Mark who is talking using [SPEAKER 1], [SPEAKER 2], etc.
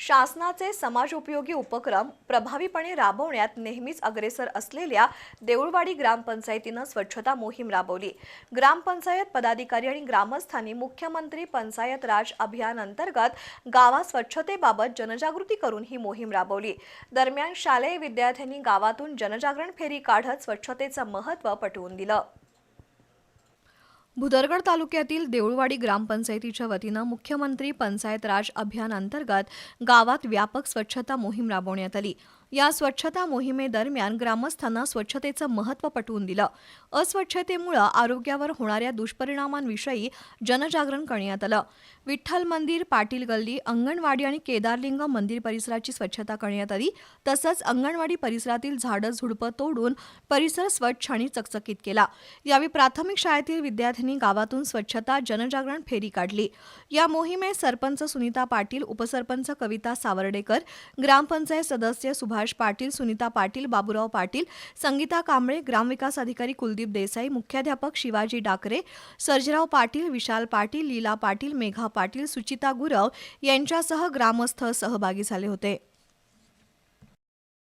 [SPEAKER 1] शासनाचे समाजोपयोगी उपक्रम प्रभावीपणे राबवण्यात नेहमीच अग्रेसर असलेल्या देऊळवाडी ग्रामपंचायतीनं स्वच्छता मोहीम राबवली. ग्रामपंचायत पदाधिकारी आणि ग्रामस्थांनी मुख्यमंत्री पंचायत राज अभियान अंतर्गत गावात स्वच्छतेबाबत जनजागृती करून ही मोहीम राबवली. दरम्यान शालेय विद्यार्थ्यांनी गावातून जनजागरण फेरी काढत स्वच्छतेचं महत्त्व पटवून दिलं. भुदरगड तालुक्यातील देऊळवाडी ग्रामपंचायतीच्या वतीनं मुख्यमंत्री पंचायत राज अभियान अंतर्गत गावात व्यापक स्वच्छता मोहीम राबवण्यात आली. या स्वच्छता मोहिमेदरम्यान ग्रामस्थांना स्वच्छतेचं महत्त्व पटवून दिलं. अस्वच्छतेमुळं आरोग्यावर होणाऱ्या दुष्परिणामांविषयी जनजागरण करण्यात आलं. विठ्ठल मंदिर पाटील गल्ली अंगणवाडी आणि केदारलिंग मंदिर परिसराची स्वच्छता करण्यात आली. तसंच अंगणवाडी परिसरातील झाडं झुडपं तोडून परिसर स्वच्छ आणि चकचकीत केला. यावेळी प्राथमिक शाळेतील विद्यार्थ्यांनी गावातून स्वच्छता जनजागरण फेरी काढली. या मोहिमेत सरपंच सुनीता पाटील उपसरपंच कविता सावर्डेकर ग्रामपंचायत सदस्य सुभाष पाटील सुनीता पाटील बाबुराव पाटील संगीता कांबळे ग्रामविकास अधिकारी कुलदीप देसाई मुख्याध्यापक शिवाजी डाकरे सर्जराव पाटील विशाल पाटील लीला पाटील मेघा पाटील सुचिता गुरव यांच्यासह ग्रामस्थ सहभागी झाले होते.